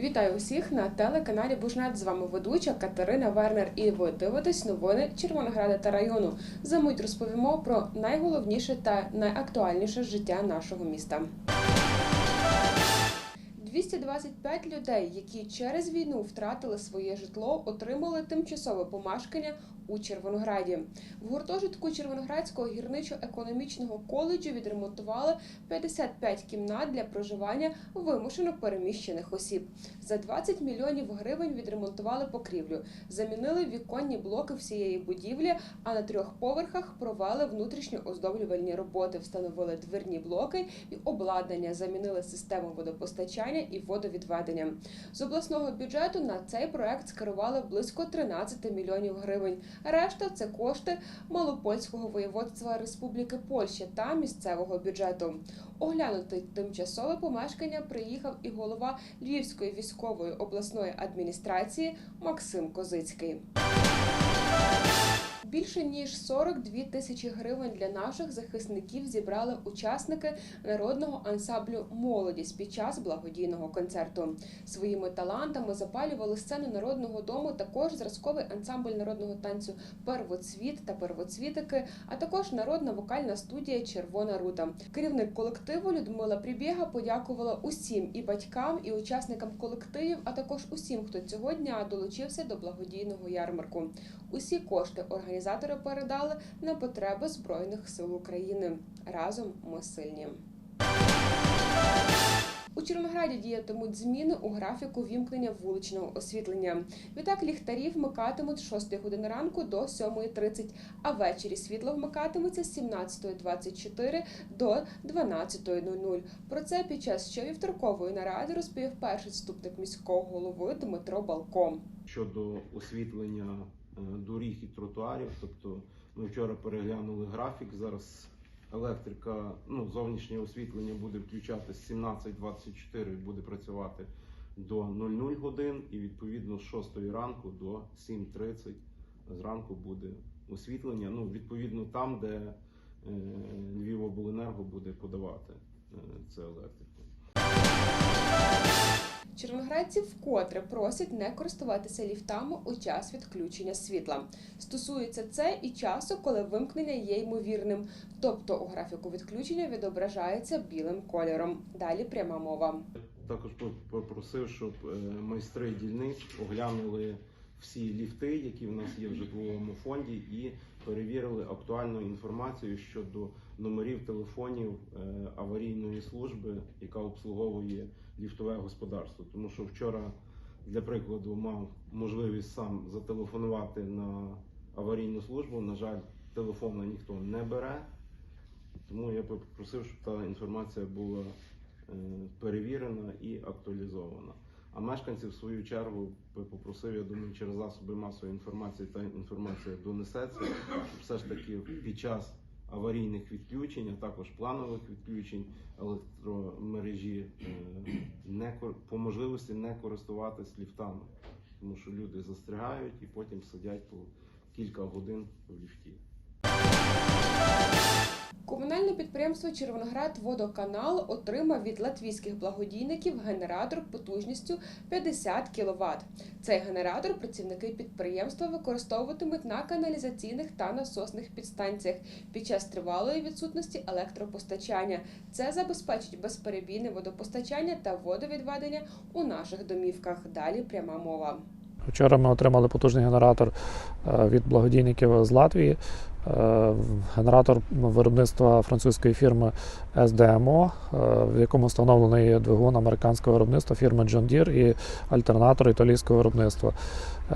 Вітаю усіх на телеканалі Бужнет. З вами ведуча Катерина Вернер. І ви дивитесь новини Червонограда та району. За мить розповімо про найголовніше та найактуальніше життя нашого міста. 225 людей, які через війну втратили своє житло, отримали тимчасове помешкання у Червонограді. В гуртожитку Червоноградського гірничо-економічного коледжу відремонтували 55 кімнат для проживання вимушено переміщених осіб. За 20 мільйонів гривень відремонтували покрівлю, замінили віконні блоки всієї будівлі, а на трьох поверхах провели внутрішньо оздоблювальні роботи, встановили дверні блоки і обладнання, замінили систему водопостачання і водовідведення. З обласного бюджету на цей проект скерували близько 13 мільйонів гривень. Решта це кошти Малопольського воєводства Республіки Польща та місцевого бюджету. Оглянути тимчасове помешкання приїхав і голова Львівської військової обласної адміністрації Максим Козицький. Більше ніж 42 тисячі гривень для наших захисників зібрали учасники народного ансамблю Молодість під час благодійного концерту. Своїми талантами запалювали сцену народного дому. Також зразковий ансамбль народного танцю Первоцвіт та первоцвітики, а також народна вокальна студія Червона рута. Керівник колективу Людмила Прибєга подякувала усім і батькам, і учасникам колективів, а також усім, хто цього дня долучився до благодійного ярмарку. Усі кошти організатори передали на потреби Збройних сил України. Разом ми сильні. У Чорнограді діятимуть зміни у графіку вімкнення вуличного освітлення. Відтак ліхтарі вмикатимуть з 6 години ранку до 7.30, а ввечері світло вмикатиметься з 17.24 до 12.00. Про це під час щовівторкової наради розповів перший заступник міського голови Дмитро Балко. щодо освітлення доріг і тротуарів. Тобто ми вчора переглянули графік. Зараз електрика, ну зовнішнє освітлення буде включатися з 17.24 буде працювати до 00 годин, і відповідно з 6 ранку до 7.30 зранку буде освітлення. Ну відповідно там, де е, Львівобленерго буде подавати е, це електрику. Червоноградці вкотре просять не користуватися ліфтами у час відключення світла. Стосується це і часу, коли вимкнення є ймовірним, тобто у графіку відключення відображається білим кольором. Далі пряма мова. Також попросив, щоб е, майстри дільниць оглянули всі ліфти, які в нас є в житловому фонді, і перевірили актуальну інформацію щодо номерів телефонів е, аварійної служби, яка обслуговує ліфтове господарство. Тому що вчора, для прикладу, мав можливість сам зателефонувати на аварійну службу. На жаль, телефона ніхто не бере. Тому я попросив, щоб та інформація була е, перевірена і актуалізована. А мешканці, в свою чергу, попросив, я думаю, через засоби масової інформації та інформація донесеться, щоб все ж таки під час аварійних відключень, а також планових відключень електромережі е, не по можливості не користуватись ліфтами, тому що люди застрягають і потім сидять по кілька годин в ліфті. Комунальне підприємство Червоноград Водоканал отримав від латвійських благодійників генератор потужністю 50 кВт. Цей генератор працівники підприємства використовуватимуть на каналізаційних та насосних підстанціях під час тривалої відсутності електропостачання. Це забезпечить безперебійне водопостачання та водовідведення у наших домівках. Далі пряма мова. Вчора ми отримали потужний генератор е, від благодійників з Латвії. Е, Генератор виробництва французької фірми SDMO, е, в якому встановлений двигун американського виробництва фірми John Deere і альтернатор італійського виробництва.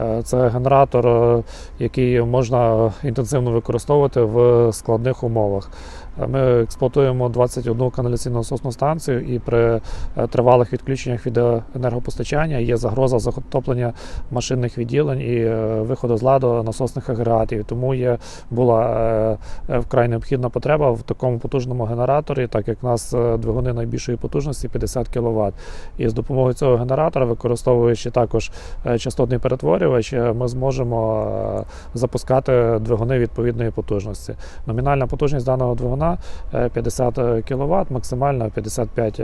Е, Це генератор, е, який можна інтенсивно використовувати в складних умовах. Е, Ми експлуатуємо 21 каналізаційну насосну станцію, і при тривалих відключеннях від енергопостачання є загроза захоплення машинних відділень і виходу з ладу насосних агрегатів. Тому є була вкрай необхідна потреба в такому потужному генераторі, так як в нас двигуни найбільшої потужності 50 кВт. І з допомогою цього генератора, використовуючи також частотний перетворювач, е, ми зможемо е, запускати двигуни відповідної потужності. Номінальна потужність даного двигуна е, 50 кВт, максимальна 55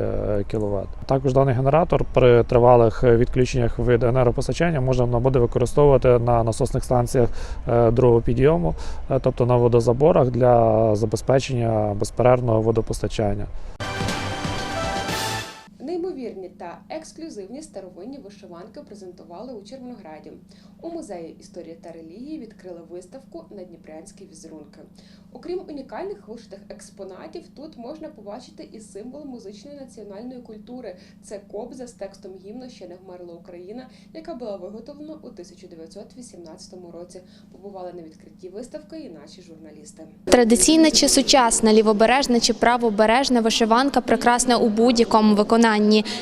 кВт. Також даний генератор при тривалих е, відключеннях від енергопостачання можна буде використовувати на насосних станціях е, другого підйому, е, тобто на водозаборах для забезпечення безперервного водопостачання. Неймовірні та ексклюзивні старовинні вишиванки презентували у Червонограді. У музеї історії та релігії відкрили виставку на Дніпрянські візерунки. Окрім унікальних вишитих експонатів, тут можна побачити і символ музичної національної культури. Це кобза з текстом гімну Ще не вмерла Україна, яка була виготовлена у 1918 році. Побували на відкритті виставки і наші журналісти. Традиційна чи сучасна, лівобережна чи правобережна вишиванка прекрасна у будь-якому виконанні.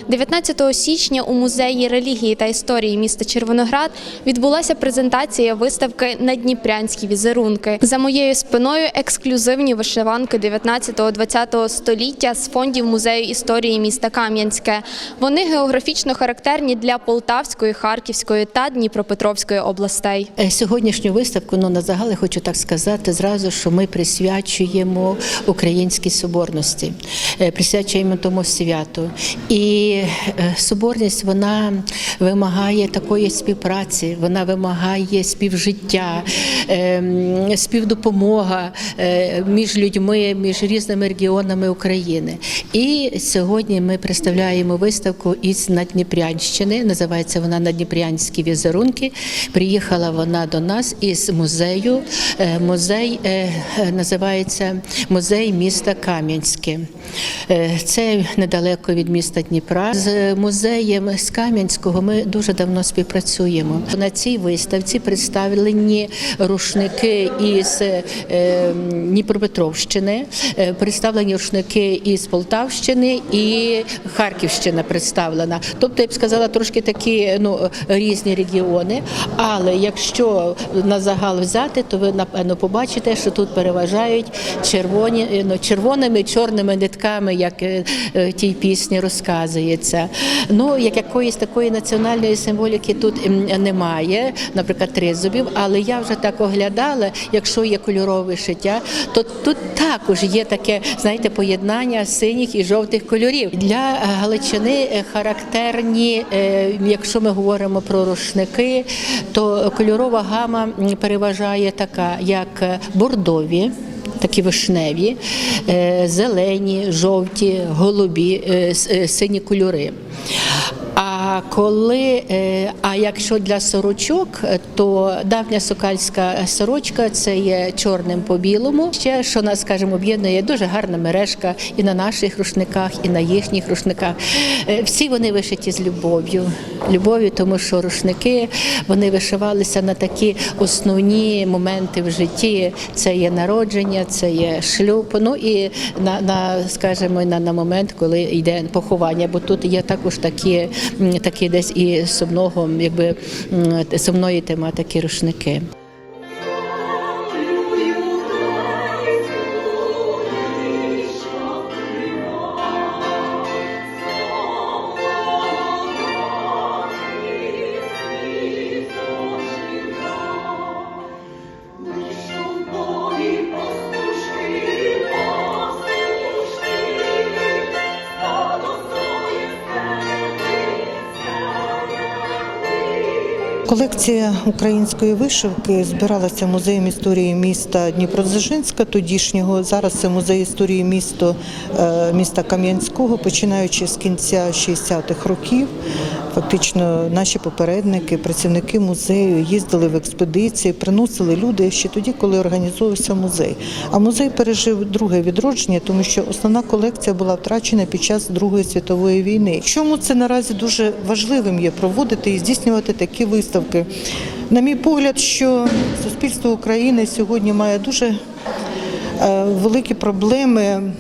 19 січня у музеї релігії та історії міста Червоноград відбулася презентація виставки Надніпрянські візерунки. За моєю спиною ексклюзивні вишиванки 19-20 століття з фондів музею історії міста Кам'янське. Вони географічно характерні для Полтавської, Харківської та Дніпропетровської областей. Е, Сьогоднішню виставку, ну на загал я хочу так сказати зразу, що ми присвячуємо українській соборності, е, присвячуємо тому святу. І е, соборність вона вимагає такої співпраці, вона вимагає співжиття, ем, співдопомога е, між людьми, між різними регіонами України. І сьогодні ми представляємо виставку із Надніпрянщини. Називається вона Надніпрянські візерунки. Приїхала вона до нас із музею. Е, Музей називається музей міста Кам'янське. Це недалеко від міста Дніпра. З музеєм з Кам'янського ми дуже давно співпрацюємо. На цій виставці представлені рушники із е, Дніпропетровщини, е, представлені рушники із Полтавщини і Харківщина представлена. Тобто, я б сказала, трошки такі ну, різні регіони. Але якщо на загал взяти, то ви напевно побачите, що тут переважають червоні, ну, червоними чорними нитками, як е, тій пісні розказується. Ну, як якоїсь такої національної символіки тут немає, наприклад, тризубів, але я вже так оглядала, якщо є кольорове шиття, то тут також є таке, знаєте, поєднання синіх і жовтих кольорів. Для Галичини е, характерні, е, якщо ми говоримо про рушники, то кольорова гама переважає така, як бордові. Такі вишневі, е, зелені, жовті, голубі, е, е, сині кольори. А коли, е, а якщо для сорочок, е, то давня сокальська сорочка це є чорним по білому. Ще що нас, скажімо, об'єднує дуже гарна мережка і на наших рушниках, і на їхніх рушниках. Е, Всі вони вишиті з любов'ю. Любов'ю, тому що рушники вони вишивалися на такі основні моменти в житті. Це є народження, це є шлюб. Ну і на, на скажімо, на, на момент, коли йде поховання, бо тут є також такі, такі десь і сумного, якби сумної тематики рушники. Колекція української вишивки збиралася музеєм історії міста Дніпродзержинська, тодішнього. Зараз це музей історії місто, е, міста Кам'янського, починаючи з кінця 60-х років. Фактично, наші попередники, працівники музею їздили в експедиції, приносили люди ще тоді, коли організовувався музей. А музей пережив друге відродження, тому що основна колекція була втрачена під час Другої світової війни. Чому це наразі дуже важливим є проводити і здійснювати такі виставки? На мій погляд, що суспільство України сьогодні має дуже е, великі проблеми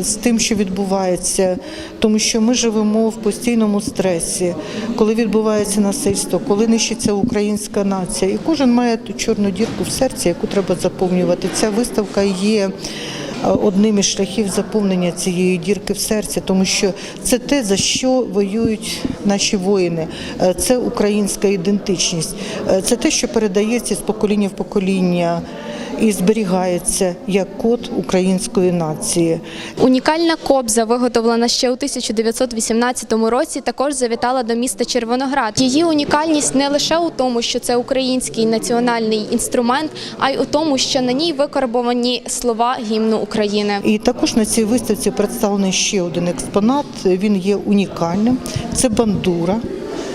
з тим, що відбувається, тому що ми живемо в постійному стресі, коли відбувається насильство, коли нищиться українська нація, і кожен має ту чорну дірку в серці, яку треба заповнювати. Ця виставка є. е, Одним із шляхів заповнення цієї дірки в серці, тому що це те, за що воюють наші воїни, Е, це українська ідентичність, Е, це те, що передається з покоління в покоління і зберігається як код української нації. Унікальна кобза, виготовлена ще у 1918 році, також завітала до міста Червоноград. Її унікальність не лише у тому, що це український національний інструмент, а й у тому, що на ній викарбовані слова гімну України. І також на цій виставці представлений ще один експонат. Він є унікальним. Це бандура.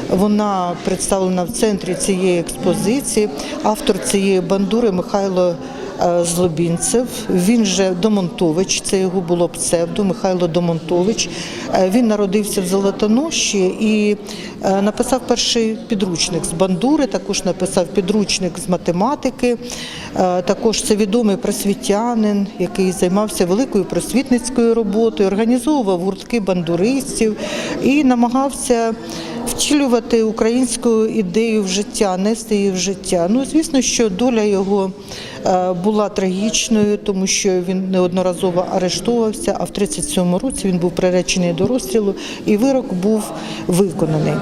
Вона представлена в центрі цієї експозиції. Автор цієї бандури Михайло Злобінцев. Він же Домонтович, це його було псевдо Михайло Домонтович. Е, Він народився в Золотоноші і е, написав перший підручник з бандури, також написав підручник з математики. Е, Також це відомий просвітянин, який займався великою просвітницькою роботою, організовував гуртки бандуристів і намагався втілювати українську ідею в життя, нести її в життя. Ну, звісно, що доля його е, була трагічною, тому що він неодноразово арештовувався, а в 37-му році він був приречений до розстрілу, і вирок був виконаний.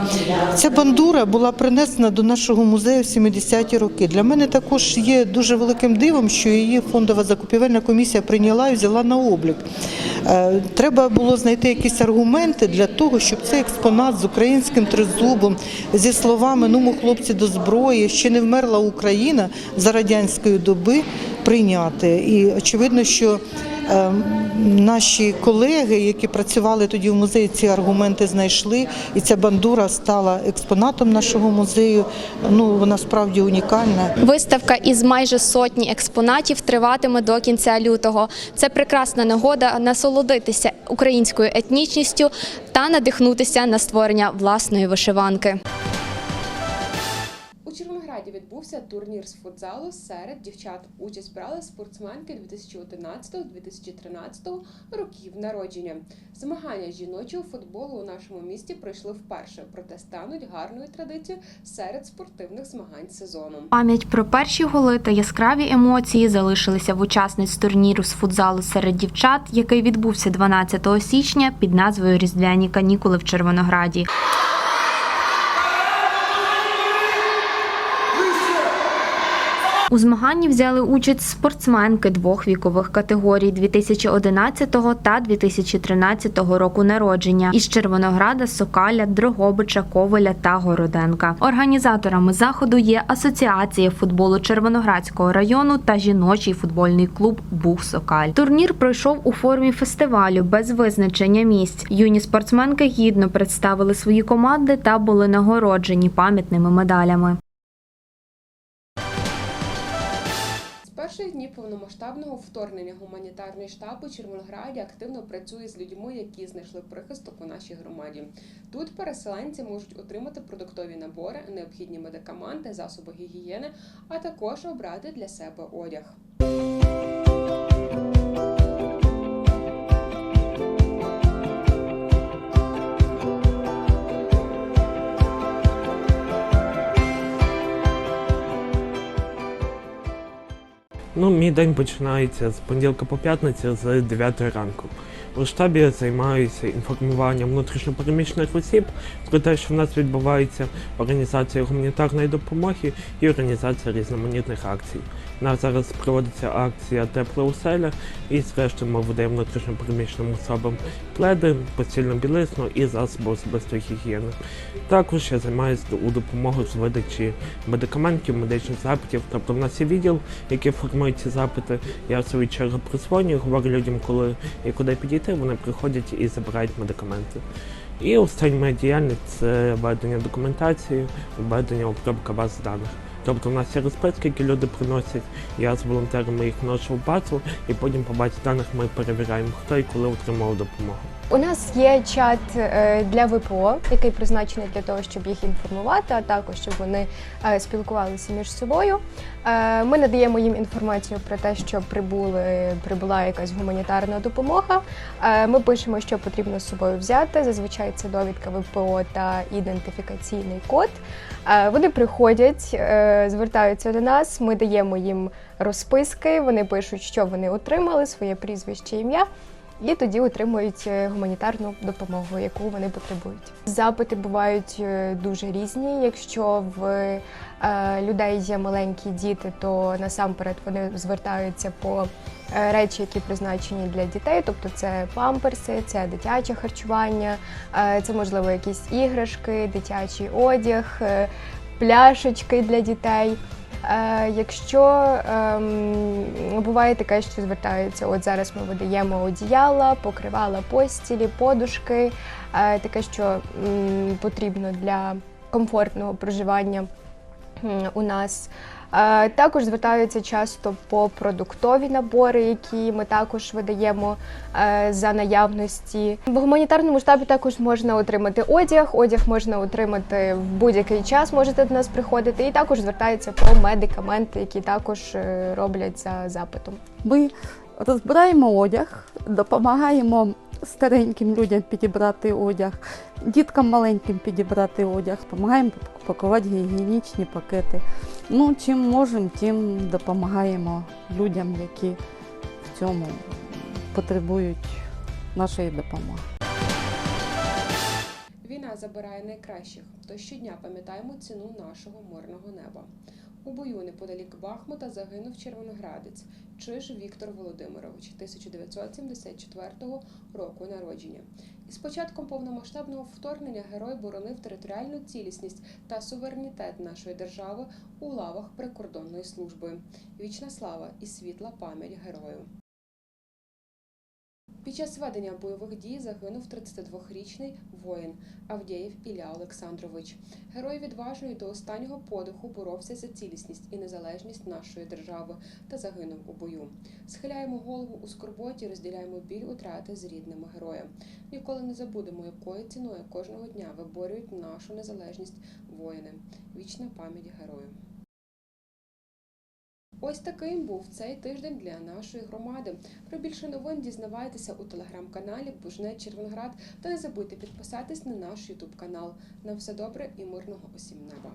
Ця бандура була принесена до нашого музею в 70-ті роки. Для мене також є дуже великим дивом, що її фондова закупівельна комісія прийняла і взяла на облік. Е, Треба було знайти якісь аргументи для того, щоб цей експонат з українським тризубом, зі словами Ну, хлопці до зброї, ще не вмерла Україна за радянської доби прийняти. І очевидно, що е, наші колеги, які працювали тоді в музеї, ці аргументи знайшли, і ця бандура стала експонатом нашого музею. Ну вона справді унікальна. Виставка із майже сотні експонатів триватиме до кінця лютого. Це прекрасна нагода насолодитися українською етнічністю та надихнутися на створення власної вишиванки. У Червонограді відбувся турнір з футзалу серед дівчат. Участь брали спортсменки 2011-2013 років народження. Змагання жіночого футболу у нашому місті пройшли вперше, проте стануть гарною традицією серед спортивних змагань сезону. Пам'ять про перші голи та яскраві емоції залишилися в учасниць турніру з футзалу серед дівчат, який відбувся 12 січня під назвою Різдвяні канікули в Червонограді. У змаганні взяли участь спортсменки двох вікових категорій 2011 та 2013 року народження із Червонограда, Сокаля, Дрогобича, Коваля та Городенка. Організаторами заходу є Асоціація футболу Червоноградського району та жіночий футбольний клуб Бух Сокаль. Турнір пройшов у формі фестивалю без визначення місць. Юні спортсменки гідно представили свої команди та були нагороджені пам'ятними медалями. З дні повномасштабного вторгнення гуманітарний штаб у Червонограді активно працює з людьми, які знайшли прихисток у нашій громаді. Тут переселенці можуть отримати продуктові набори, необхідні медикаменти, засоби гігієни, а також обрати для себе одяг. Ну, мій день починається з понеділка по п'ятницю з 9 ранку. У штабі займаюся інформуванням внутрішньопереміщених осіб про те, що в нас відбувається організація гуманітарної допомоги і організація різноманітних акцій. У нас зараз проводиться акція Тепла оселя, і зрештою ми видаємо внутрішньопереміщеним особам пледи, постільну білизну і засоби особистої гігієни. Також я займаюся у допомогу з видачі медикаментів, медичних запитів. Тобто в нас є відділ, який формує ці запити. Я в свою чергу призвоню, говорю людям, коли і куди підійти, вони приходять і забирають медикаменти. І остання моя діяльність це ведення документації, ведення обробка баз даних. Тобто у нас є розписки, які люди приносять, я з волонтерами їх вношу в базу, і потім по базі даних ми перевіряємо, хто і коли отримав допомогу. У нас є чат е, для ВПО, який призначений для того, щоб їх інформувати, а також щоб вони е, спілкувалися між собою. Е, Ми надаємо їм інформацію про те, що прибули, прибула якась гуманітарна допомога. Е, Ми пишемо, що потрібно з собою взяти. Зазвичай це довідка ВПО та ідентифікаційний код. Е, Вони приходять, звертаються до нас. Ми даємо їм розписки. Вони пишуть, що вони отримали, своє прізвище, ім'я і тоді отримують е, гуманітарну допомогу, яку вони потребують. Запити бувають е, дуже різні. Якщо в е, людей є маленькі діти, то насамперед вони звертаються по речі, які призначені для дітей, тобто це памперси, це дитяче харчування, це можливо якісь іграшки, дитячий одяг, пляшечки для дітей. Е, Якщо ем, буває таке, що звертаються, от зараз ми видаємо одіяла, покривала постілі, подушки, е, таке, що м, потрібно для комфортного проживання у нас. Е, Також звертаються часто по продуктові набори, які ми також видаємо е, за наявності. В гуманітарному штабі також можна отримати одяг. Одяг можна отримати в будь-який час. Можете до нас приходити, і також звертаються по медикаменти, які також е, роблять за запитом. Ми розбираємо одяг, допомагаємо стареньким людям підібрати одяг, діткам маленьким підібрати одяг, допомагаємо пакувати гігієнічні пакети. Ну, чим можемо, тим допомагаємо людям, які в цьому потребують нашої допомоги. Війна забирає найкращих, то щодня пам'ятаємо ціну нашого мирного неба. У бою неподалік Бахмута загинув червоноградець Чиж Віктор Володимирович 1974 року народження. Із початком повномасштабного вторгнення герой боронив територіальну цілісність та суверенітет нашої держави у лавах прикордонної служби. Вічна слава і світла пам'ять герою. Під час ведення бойових дій загинув 32-річний воїн Авдєєв Ілля Олександрович. Герой відважно і до останнього подиху боровся за цілісність і незалежність нашої держави та загинув у бою. Схиляємо голову у скорботі, розділяємо біль утрати з рідними героя. Ніколи не забудемо, якою ціною кожного дня виборюють нашу незалежність воїни. Вічна пам'ять герою. Ось таким був цей тиждень для нашої громади. Про більше новин дізнавайтеся у телеграм-каналі Бужне Червонград та не забудьте підписатись на наш Ютуб канал. На все добре і мирного усім неба.